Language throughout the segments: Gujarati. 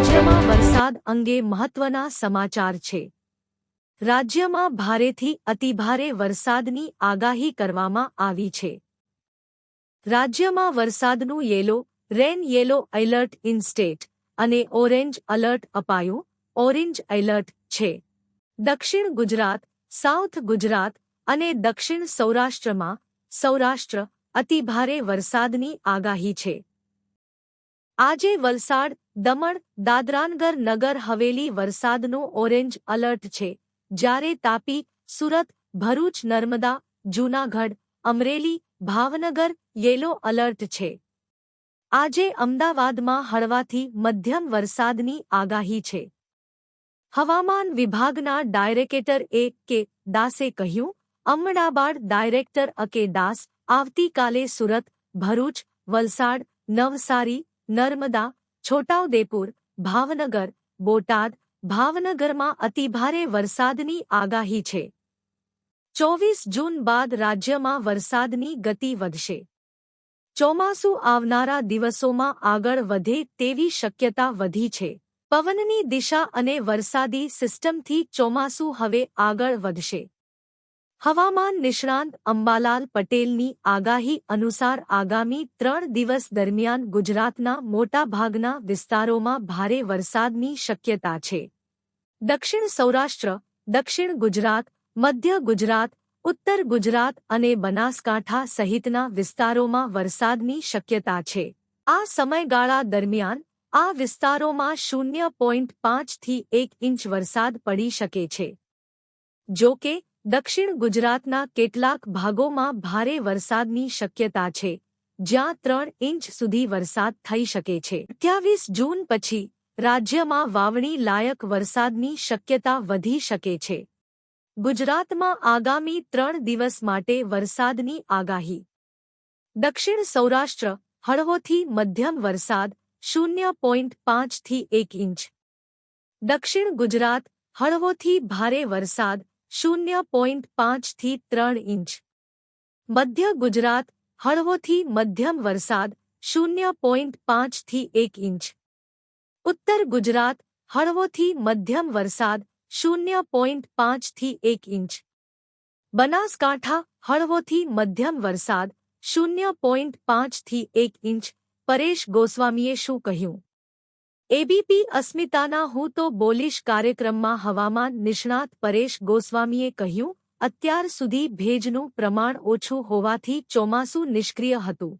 રાજ્યમાં વરસાદ અંગે મહત્વના સમાચાર છે. રાજ્યમાં ભારેથી અતિભારે વરસાદની આગાહી કરવામાં આવી છે. રાજ્યમાં વરસાદનું yellow, rain yellow alert in state અને ઓરેન્જ અલર્ટ અપાયું. ઓરેન્જ એલર્ટ છે. દક્ષિણ ગુજરાત, સાઉથ ગુજરાત અને દક્ષિણ સૌરાષ્ટ્રમાં સૌરાષ્ટ્ર અતિભારે વરસાદની આગાહી છે. આજે વલસાડ દમણ, દાદરાનગર નગર હવેલી વરસાદનો ઓરેન્જ અલર્ટ છે. જ્યારે તાપી, સુરત, ભરૂચ, નર્મદા, જૂનાગઢ, અમરેલી, ભાવનગર યેલો અલર્ટ છે. આજે અમદાવાદમાં હળવાથી મધ્યમ વરસાદની આગાહી છે. હવામાન વિભાગના ડાયરેક્ટર એ કે દાસે કહ્યું, અમદાવાદ ડાયરેક્ટર અકે દાસ આવતીકાલે સુરત, ભરૂચ, વલસાડ, નવસારી, નર્મદા છોટાઉદેપુર, ભાવનગર, બોટાદ, ભાવનગરમાં અતિભારે વરસાદની આગાહી છે. ચોવીસ જૂન બાદ રાજ્યમાં વરસાદની ગતિ વધશે. ચોમાસું આવનારા દિવસોમાં આગળ વધે તેવી શક્યતા વધી છે. પવનની દિશા અને વરસાદી સિસ્ટમથી ચોમાસું હવે આગળ વધશે. હવામાન નિષ્ણાંત અંબાલાલ પટેલની આગાહી અનુસાર આગામી ત્રણ દિવસ દરમિયાન ગુજરાતના મોટાભાગના વિસ્તારોમાં ભારે વરસાદની શક્યતા છે. દક્ષિણ સૌરાષ્ટ્ર, દક્ષિણ ગુજરાત, મધ્ય ગુજરાત, ઉત્તર ગુજરાત અને બનાસકાંઠા સહિતના વિસ્તારોમાં વરસાદની શક્યતા છે. આ સમયગાળા દરમિયાન આ વિસ્તારોમાં શૂન્ય પોઈન્ટ પાંચથી એક ઇંચ વરસાદ પડી શકે છે. જો કે દક્ષિણ ગુજરાતના કેટલાક ભાગોમાં ભારે વરસાદની શક્યતા છે, જ્યાં ત્રણ ઇંચ સુધી વરસાદ થઈ શકે છે. અઠ્યાવીસ જૂન પછી રાજ્યમાં વાવણી લાયક વરસાદની શક્યતા વધી શકે છે. ગુજરાતમાં આગામી ત્રણ દિવસ માટે વરસાદની આગાહી. દક્ષિણ સૌરાષ્ટ્ર, હળવોથી મધ્યમ વરસાદ શૂન્ય પોઈન્ટ પાંચથી એક ઇંચ. દક્ષિણ ગુજરાત, હળવોથી ભારે વરસાદ શૂન્ય પોઈન્ટ પાંચથી ત્રણ ઇંચ મધ્ય ગુજરાત હળવોથી મધ્યમ વરસાદ શૂન્ય પોઈન્ટ પાંચથી એક ઇંચ ઉત્તર ગુજરાત હળવોથી મધ્યમ વરસાદ શૂન્ય પોઈન્ટ પાંચથી એક ઇંચ બનાસકાંઠા હળવોથી મધ્યમ વરસાદ શૂન્ય પોઈન્ટ પાંચથી એક ઇંચ પરેશ ગોસ્વામીએ શું કહ્યું? એબીપી અસ્મિતાના હું તો બોલીશ કાર્યક્રમમાં હવામાન નિષ્ણાત પરેશ ગોસ્વામીએ કહ્યું, અત્યાર સુધી ભેજનું પ્રમાણ ઓછું હોવાથી ચોમાસું નિષ્ક્રિય હતું.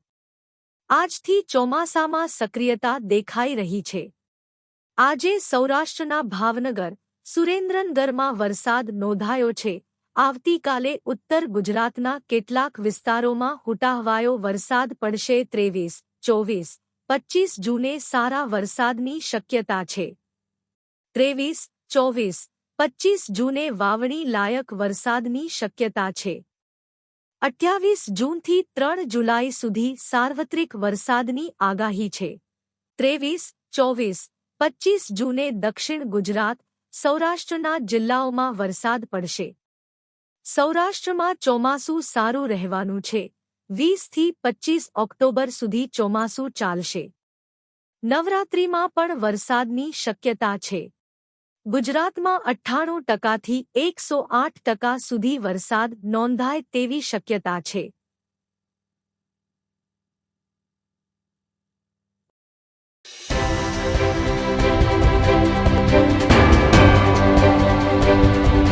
આજથી ચોમાસામાં સક્રિયતા દેખાઈ રહી છે. આજે સૌરાષ્ટ્રના ભાવનગર, સુરેન્દ્રનગરમાં વરસાદ નોંધાયો છે. આવતીકાલે ઉત્તર ગુજરાતના કેટલાક વિસ્તારોમાં હુટાહવાયો વરસાદ પડશે ત્રેવીસ, ચોવીસ પચ્ચીસ જૂને સારા વરસાદની શક્યતા છે. ત્રેવીસ, ચોવીસ, પચ્ચીસ જૂને વાવણી લાયક વરસાદની શક્યતા છે. અઠ્યાવીસ જૂનથી ત્રણ જુલાઈ સુધી સાર્વત્રિક વરસાદની આગાહી છે. ત્રેવીસ, ચોવીસ, પચ્ચીસ જૂને દક્ષિણ ગુજરાત, સૌરાષ્ટ્રના જિલ્લાઓમાં વરસાદ પડશે. સૌરાષ્ટ્રમાં ચોમાસું સારું રહેવાનું છે. વીસથી પચ્ચીસ ઓક્ટોબર સુધી ચોમાસું ચાલશે. નવરાત્રિમાં પણ વરસાદની શક્યતા છે. ગુજરાતમાં અઠ્ઠાણું ટકાથી એકસો આઠ ટકા સુધી વરસાદ નોંધાય તેવી શક્યતા છે.